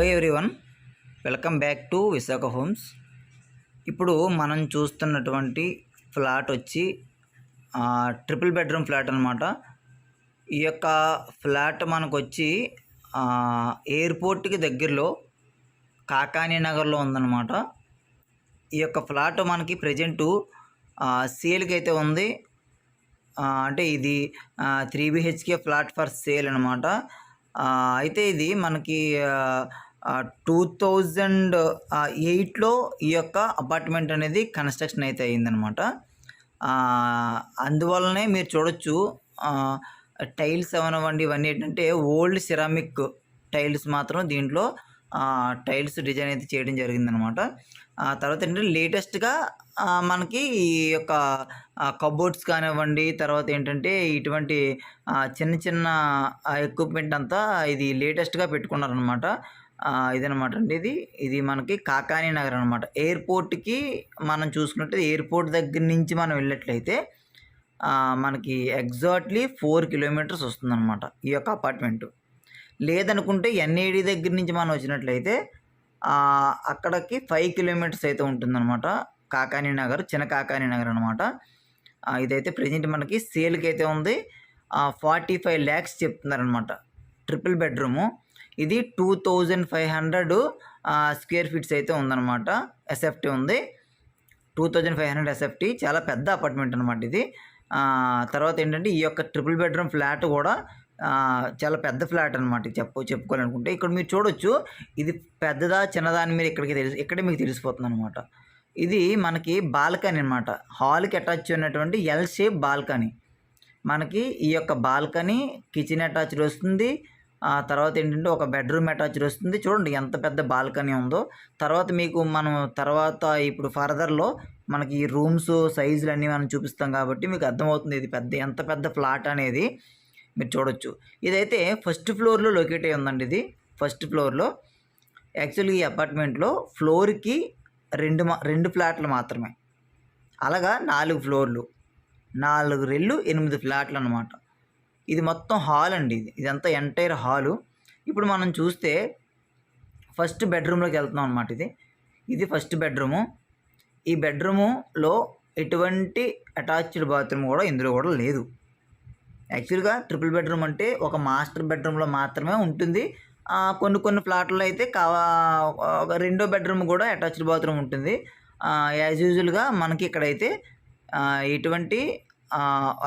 Hello everyone welcome back to Visakha homes ఇప్పుడు మనం చూస్తున్నటువంటి ఫ్లాట్ వచ్చి ట్రిపుల్ బెడ్రూమ్ ఫ్లాట్ అనమాట ఈ యొక్క ఫ్లాట్ మనకు వచ్చి ఎయిర్పోర్ట్కి దగ్గరలో కాకాని నగర్లో ఉందన్నమాట. ఈ యొక్క ఫ్లాట్ మనకి ప్రజెంటు సేల్కి అయితే ఉంది. అంటే ఇది three BHK flat for sale అనమాట అయితే ఇది మనకి టూ థౌజండ్ ఎయిట్లో ఈ యొక్క అపార్ట్మెంట్ అనేది కన్స్ట్రక్షన్ అయితే అయ్యిందనమాట అందువల్లనే మీరు చూడొచ్చు టైల్స్ అవనివ్వండి ఇవన్నీ ఏంటంటే ఓల్డ్ సిరామిక్ టైల్స్ మాత్రం దీంట్లో టైల్స్ డిజైన్ అయితే చేయడం జరిగిందనమాట ఆ తర్వాత ఏంటంటే లేటెస్ట్గా మనకి ఈ యొక్క కబోర్డ్స్ కానివ్వండి తర్వాత ఏంటంటే ఇటువంటి చిన్న చిన్న ఎక్విప్మెంట్ అంతా ఇది లేటెస్ట్గా పెట్టుకున్నారనమాట ఇదనమాట అండి ఇది. ఇది మనకి కాకాని నగర్ అనమాట ఎయిర్పోర్ట్కి మనం చూసుకున్నట్టు ఎయిర్పోర్ట్ దగ్గర నుంచి మనం వెళ్ళినట్లయితే మనకి ఎగ్జాక్ట్లీ ఫోర్ కిలోమీటర్స్ వస్తుందన్నమాట ఈ యొక్క అపార్ట్మెంట్. లేదనుకుంటే ఎన్ఏడి దగ్గర నుంచి మనం వచ్చినట్లయితే అక్కడికి ఫైవ్ కిలోమీటర్స్ అయితే ఉంటుందన్నమాట. కాకాని నగర్ చిన్న కాకాని నగర్ అనమాట ఇదైతే ప్రజెంట్ మనకి సేల్కి అయితే ఉంది ఫార్టీ ఫైవ్ ల్యాక్స్ చెప్తున్నారనమాట ట్రిపుల్ బెడ్రూము. ఇది two thousand five hundred square feets అయితే ఉందన్నమాట. ఎస్ఎఫ్టీ ఉంది. Two thousand five hundred SFT చాలా పెద్ద అపార్ట్మెంట్ అనమాట ఇది. తర్వాత ఏంటంటే ఈ యొక్క ట్రిపుల్ బెడ్రూమ్ ఫ్లాట్ కూడా చాలా పెద్ద ఫ్లాట్ అనమాట చెప్పు చెప్పుకోవాలనుకుంటే. ఇక్కడ మీరు చూడొచ్చు ఇది పెద్దదా చిన్నదా అని మీరు ఇక్కడికి తెలుసు ఇక్కడే మీకు తెలిసిపోతుంది అనమాట ఇది మనకి బాల్కనీ అనమాట హాల్కి అటాచ్ ఉన్నటువంటి ఎల్ షేప్ బాల్కనీ. మనకి ఈ యొక్క బాల్కనీ కిచెన్ అటాచ్డ్ వస్తుంది. ఆ తర్వాత ఏంటంటే ఒక బెడ్రూమ్ అటాచ్డ్ వస్తుంది. చూడండి ఎంత పెద్ద బాల్కనీ ఉందో. తర్వాత మీకు మనం తర్వాత ఇప్పుడు ఫర్దర్లో మనకి ఈ రూమ్స్ సైజులు అన్నీ మనం చూపిస్తాం కాబట్టి మీకు అర్థమవుతుంది ఇది పెద్ద ఎంత పెద్ద ఫ్లాట్ అనేది మీరు చూడొచ్చు. ఇదైతే ఫస్ట్ ఫ్లోర్లో లొకేట్ అయి ఉందండి ఇది. ఫస్ట్ ఫ్లోర్లో. యాక్చువల్గా ఈ అపార్ట్మెంట్లో ఫ్లోర్కి రెండు మా రెండు ఫ్లాట్లు మాత్రమే. అలాగా నాలుగు ఫ్లోర్లు. నాలుగు రెళ్ళు ఎనిమిది ఫ్లాట్లు అనమాట ఇది మొత్తం హాల్ అండి ఇది. ఇదంతా ఎంటైర్ హాలు. ఇప్పుడు మనం చూస్తే ఫస్ట్ బెడ్రూమ్లోకి వెళ్తున్నాం అనమాట ఇది. ఇది ఫస్ట్ బెడ్రూము. ఈ బెడ్రూములో ఎటువంటి అటాచ్డ్ బాత్రూమ్ కూడా ఇందులో కూడా లేదు. యాక్చువల్గా ట్రిపుల్ బెడ్రూమ్ అంటే ఒక మాస్టర్ బెడ్రూమ్లో మాత్రమే ఉంటుంది. కొన్ని కొన్ని ఫ్లాట్లో అయితే కావా ఒక రెండో బెడ్రూమ్ కూడా అటాచ్డ్ బాత్రూమ్ ఉంటుంది. యాజ్ యూజువల్గా మనకి ఇక్కడైతే ఎటువంటి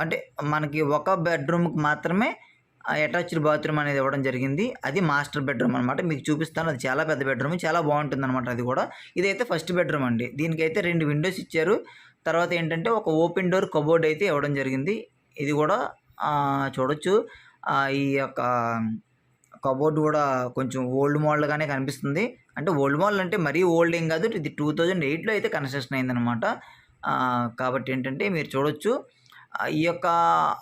అంటే మనకి ఒక బెడ్రూమ్కి మాత్రమే అటాచ్డ్ బాత్రూమ్ అనేది ఇవ్వడం జరిగింది. అది మాస్టర్ బెడ్రూమ్ అనమాట మీకు చూపిస్తాను. అది చాలా పెద్ద బెడ్రూమ్. చాలా బాగుంటుంది అనమాట అది కూడా. ఇదైతే ఫస్ట్ బెడ్రూమ్ అండి. దీనికైతే రెండు విండోస్ ఇచ్చారు. తర్వాత ఏంటంటే ఒక ఓపెన్ డోర్ కబోర్డ్ అయితే ఇవ్వడం జరిగింది. ఇది కూడా చూడొచ్చు. ఈ యొక్క కబోర్డ్ కూడా కొంచెం ఓల్డ్ మోడల్గానే కనిపిస్తుంది. అంటే ఓల్డ్ మోడల్ అంటే మరీ ఓల్డ్ ఏం కాదు. ఇది టూ థౌజండ్ ఎయిట్లో అయితే కన్స్ట్రక్షన్ అయిందనమాట కాబట్టి ఏంటంటే మీరు చూడొచ్చు. ఈ యొక్క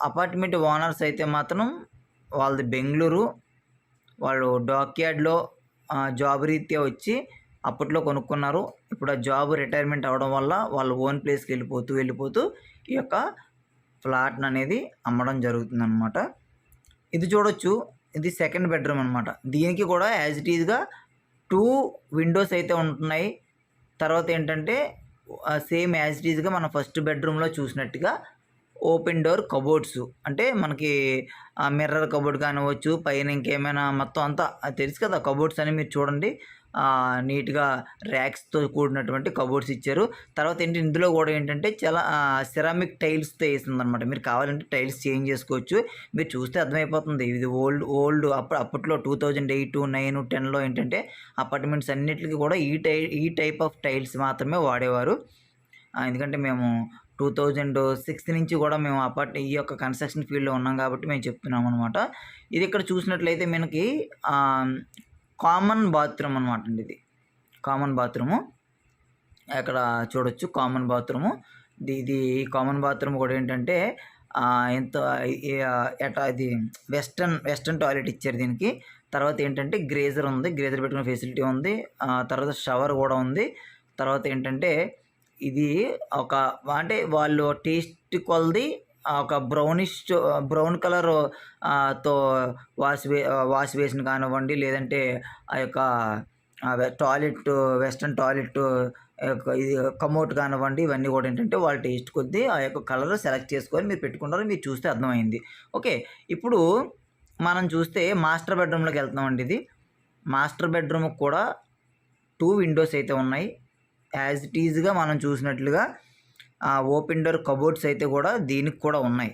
అపార్ట్మెంట్ ఓనర్స్ అయితే మాత్రం వాళ్ళది బెంగళూరు వాళ్ళు డాక్యార్డ్లో జాబ్ రీత్యా వచ్చి అప్పట్లో కొనుక్కున్నారు. ఇప్పుడు ఆ జాబ్ రిటైర్మెంట్ అవ్వడం వల్ల వాళ్ళు ఓన్ ప్లేస్కి వెళ్ళిపోతూ వెళ్ళిపోతూ ఈ యొక్క ఫ్లాట్ని అనేది అమ్మడం జరుగుతుందన్నమాట. ఇది చూడొచ్చు. ఇది సెకండ్ బెడ్రూమ్ అనమాట దీనికి కూడా యాజ్ ఇట్ ఈజ్గా టూ విండోస్ అయితే ఉంటున్నాయి. తర్వాత ఏంటంటే సేమ్ యాజ్ ఇట్ ఈజ్గా మనం ఫస్ట్ బెడ్రూమ్లో చూసినట్టుగా ఓపెన్ డోర్ కబోర్డ్స్. అంటే మనకి మిర్రర్ కబోర్డ్ కానివ్వచ్చు పైన ఇంకేమైనా మొత్తం అంతా తెలుసు కదా కబోర్డ్స్ అని మీరు చూడండి. నీట్గా ర్యాక్స్తో కూడినటువంటి కబోర్డ్స్ ఇచ్చారు. తర్వాత ఏంటి ఇందులో కూడా ఏంటంటే చాలా సిరామిక్ టైల్స్తో వేసిందనమాట మీరు కావాలంటే టైల్స్ చేంజ్ చేసుకోవచ్చు. మీరు చూస్తే అర్థమైపోతుంది. ఇది ఓల్డ్ ఓల్డ్ అప్పుడు అప్పట్లో టూ థౌజండ్ ఎయిట్ నైన్ టెన్లో ఏంటంటే అపార్ట్మెంట్స్ అన్నిటికీ కూడా ఈ టై ఈ టైప్ ఆఫ్ టైల్స్ మాత్రమే వాడేవారు. ఎందుకంటే మేము టూ థౌజండ్ సిక్స్ నుంచి కూడా మేము అపార్ట్ ఈ యొక్క కన్స్ట్రక్షన్ ఫీల్డ్లో ఉన్నాం కాబట్టి మేము చెప్తున్నాం అనమాట ఇది ఇక్కడ చూసినట్లయితే మనకి కామన్ బాత్రూమ్ అనమాట అండి ఇది. కామన్ బాత్రూము అక్కడ చూడొచ్చు కామన్ బాత్రూము ఇది ఇది కామన్ బాత్రూమ్ కూడా ఏంటంటే ఎంత ఈ- ఎటా ఇది వెస్టర్న్ వెస్టర్న్ టాయిలెట్ ఇచ్చారు దీనికి. తర్వాత ఏంటంటే గ్రేజర్ ఉంది గ్రేజర్ పెట్టుకునే ఫెసిలిటీ ఉంది. తర్వాత షవర్ కూడా ఉంది. తర్వాత ఏంటంటే ఇది ఒక అంటే వాళ్ళు టేస్ట్ కొలది ఒక బ్రౌనిష్ బ్రౌన్ కలర్తో వాష్ వాష్ బేసిన్ కానివ్వండి లేదంటే ఆ యొక్క టాయిలెట్ వెస్ట్రన్ టాయిలెట్ యొక్క ఇది కమోట్ కానివ్వండి ఇవన్నీ కూడా ఏంటంటే వాళ్ళ టేస్ట్ కొద్దీ ఆ యొక్క కలర్ సెలెక్ట్ చేసుకొని మీరు పెట్టుకున్నారో మీరు చూస్తే అర్థమైంది. ఓకే ఇప్పుడు మనం చూస్తే మాస్టర్ బెడ్రూమ్లోకి వెళ్తున్నామండి ఇది. మాస్టర్ బెడ్రూమ్ కూడా టూ విండోస్ అయితే ఉన్నాయి. యాజ్ ఇట్ ఈజ్గా మనం చూసినట్లుగా ఓపెన్ డోర్ కబోర్డ్స్ అయితే కూడా దీనికి కూడా ఉన్నాయి.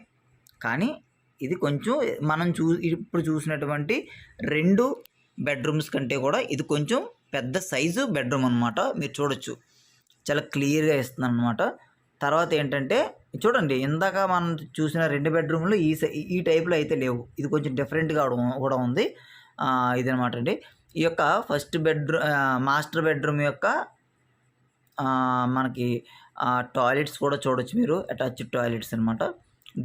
కానీ ఇది కొంచెం మనం చూ ఇప్పుడు చూసినటువంటి రెండు బెడ్రూమ్స్ కంటే కూడా ఇది కొంచెం పెద్ద సైజు బెడ్రూమ్ అనమాట మీరు చూడొచ్చు. చాలా క్లియర్గా ఇస్తుంది అనమాట తర్వాత ఏంటంటే చూడండి ఇందాక మనం చూసిన రెండు బెడ్రూమ్లు ఈ సై ఈ టైప్లో అయితే లేవు. ఇది కొంచెం డిఫరెంట్గా కూడా ఉంది. ఇది అనమాట అండి. ఈ యొక్క ఫస్ట్ బెడ్రూమ్ మాస్టర్ బెడ్రూమ్ యొక్క మనకి టాయిలెట్స్ కూడా చూడొచ్చు మీరు. అటాచ్ టాయిలెట్స్ అనమాట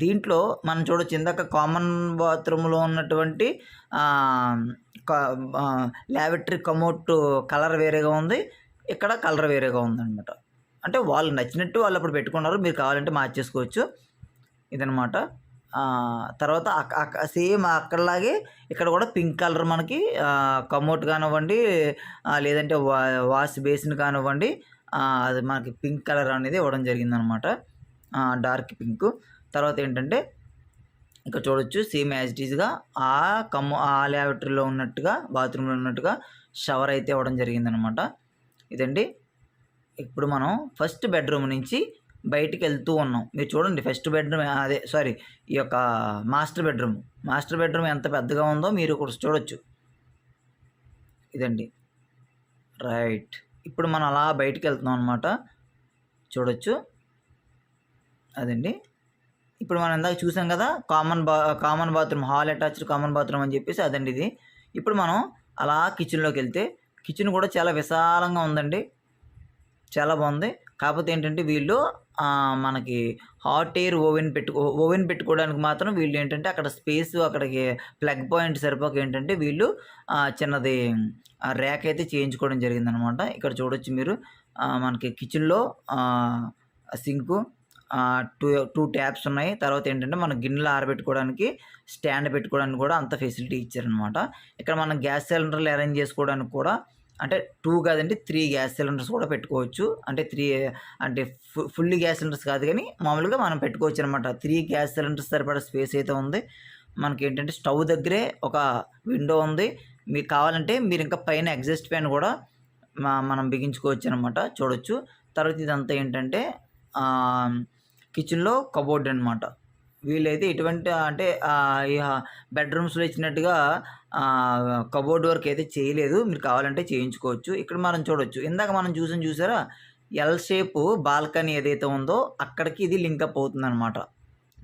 దీంట్లో మనం చూడొచ్చు ఇందాక కామన్ బాత్రూంలో ఉన్నటువంటి ల్యాబెటరీ కమోట్ కలర్ వేరేగా ఉంది. ఇక్కడ కలర్ వేరేగా ఉందన్నమాట. అంటే వాళ్ళు నచ్చినట్టు వాళ్ళు అప్పుడు పెట్టుకున్నారు. మీరు కావాలంటే మార్చేసుకోవచ్చు ఇదనమాట తర్వాత సేమ్ అక్కడలాగే ఇక్కడ కూడా పింక్ కలర్ మనకి కమోట్ కానివ్వండి లేదంటే వా వాష్ బేసిన్ కానివ్వండి అది మనకి పింక్ కలర్ అనేది ఇవ్వడం జరిగిందనమాట. Dark pink. తర్వాత ఏంటంటే ఇక్కడ చూడొచ్చు సేమ్ యాజ్ ఆ కమ్ము ఆ ల్యాబరేటరీలో ఉన్నట్టుగా బాత్రూంలో ఉన్నట్టుగా షవర్ అయితే ఇవ్వడం జరిగిందనమాట. ఇదండి. ఇప్పుడు మనం ఫస్ట్ బెడ్రూమ్ నుంచి బయటికి వెళ్తూ ఉన్నాం. మీరు చూడండి ఫస్ట్ బెడ్రూమ్ అదే సారీ ఈ యొక్క మాస్టర్ బెడ్రూమ్. మాస్టర్ బెడ్రూమ్ ఎంత పెద్దగా ఉందో మీరు ఇక్కడ చూడొచ్చు. ఇదండి. రైట్. ఇప్పుడు మనం అలా బయటికి వెళ్తున్నాం అనమాట చూడొచ్చు. అదండి. ఇప్పుడు మనం ఇందాక చూసాం కదా కామన్ బా common bathroom hall attached common bathroom అని చెప్పేసి అదండి ఇది. ఇప్పుడు మనం అలా కిచెన్లోకి వెళ్తే కిచెన్ కూడా చాలా విశాలంగా ఉందండి. చాలా బాగుంది. కాకపోతే ఏంటంటే వీళ్ళు మనకి హాట్ ఎయిర్ ఓవెన్ పెట్టు ఓవెన్ పెట్టుకోవడానికి మాత్రం వీళ్ళు ఏంటంటే అక్కడ స్పేస్ అక్కడికి ప్లగ్ పాయింట్ సరిపోక ఏంటంటే వీళ్ళు చిన్నది ర్యాక్ అయితే చేయించుకోవడం జరిగిందనమాట. ఇక్కడ చూడొచ్చు మీరు మనకి కిచెన్లో సింకు టూ టూ ట్యాప్స్ ఉన్నాయి. తర్వాత ఏంటంటే మన గిన్నెలు ఆరబెట్టుకోవడానికి స్టాండ్ పెట్టుకోవడానికి కూడా అంత ఫెసిలిటీ ఇచ్చారనమాట. ఇక్కడ మనం గ్యాస్ సిలిండర్లు అరేంజ్ చేసుకోవడానికి కూడా అంటే టూ కాదండి త్రీ గ్యాస్ సిలిండర్స్ కూడా పెట్టుకోవచ్చు. అంటే త్రీ అంటే ఫుల్లీ గ్యాస్ సిలిండర్స్ కాదు కానీ మామూలుగా మనం పెట్టుకోవచ్చు అనమాట త్రీ గ్యాస్ సిలిండర్స్ సరిపడా స్పేస్ అయితే ఉంది. మనకి ఏంటంటే స్టవ్ దగ్గరే ఒక విండో ఉంది. మీకు కావాలంటే మీరు ఇంకా పైన ఎగ్జస్ట్ ఫ్యాన్ కూడా మనం బిగించుకోవచ్చు అనమాట చూడొచ్చు. తర్వాత ఇదంతా ఏంటంటే కిచెన్లో కబోర్డ్ అనమాట వీళ్ళైతే ఎటువంటి అంటే బెడ్రూమ్స్లో ఇచ్చినట్టుగా కబోర్డ్ వర్క్ అయితే చేయలేదు. మీరు కావాలంటే చేయించుకోవచ్చు. ఇక్కడ మనం చూడొచ్చు. ఇందాక మనం చూసాం చూసారా? ఎల్ షేప్ బాల్కనీ ఏదైతే ఉందో అక్కడికి ఇది లింకప్ అవుతుంది అనమాట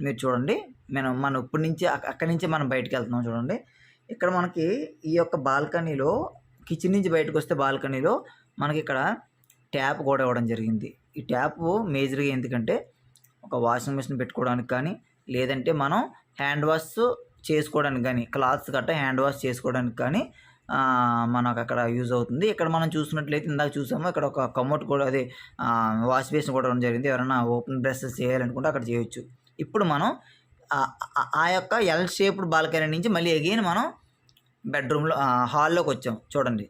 మీరు చూడండి. మనం మనం ఇప్పటి నుంచి అక్కడి నుంచి మనం బయటకు వెళ్తున్నాం చూడండి. ఇక్కడ మనకి ఈ యొక్క బాల్కనీలో కిచెన్ నుంచి బయటకు వస్తే బాల్కనీలో మనకి ఇక్కడ ట్యాప్ కూడా ఇవ్వడం జరిగింది. ఈ ట్యాప్ మేజర్గా ఎందుకంటే ఒక వాషింగ్ మిషన్ పెట్టుకోవడానికి కానీ లేదంటే మనం హ్యాండ్ వాష్ చేసుకోవడానికి కానీ క్లాత్స్ గట్రా హ్యాండ్ వాష్ చేసుకోవడానికి కానీ మనకు అక్కడ యూజ్ అవుతుంది. ఇక్కడ మనం చూసినట్లయితే ఇందాక చూసాము ఇక్కడ ఒక కమోట్ కూడా అదే వాష్ బేసిన్ కూడా జరిగింది. ఎవరైనా ఓపెన్ బ్రషెస్ చేయాలనుకుంటే అక్కడ చేయొచ్చు. ఇప్పుడు మనం ఆ యొక్క ఎల్ షేప్డ్ బాల్కనీ నుంచి మళ్ళీ అగైన్ మనం బెడ్రూమ్లో హాల్లోకి వచ్చాం. చూడండి.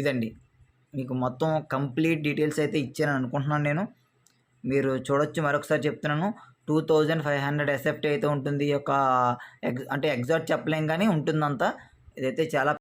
ఇదండి. మీకు మొత్తం కంప్లీట్ డీటెయిల్స్ అయితే ఇచ్చాను అనుకుంటున్నాను నేను. మీరు చూడొచ్చు. మరొకసారి చెప్తున్నాను. Two thousand five hundred SFT అయితే ఉంటుంది. ఈ యొక్క ఎగ్ అంటే ఎగ్జాక్ట్ చెప్పలేం కానీ ఉంటుందంతా. ఇదైతే చాలా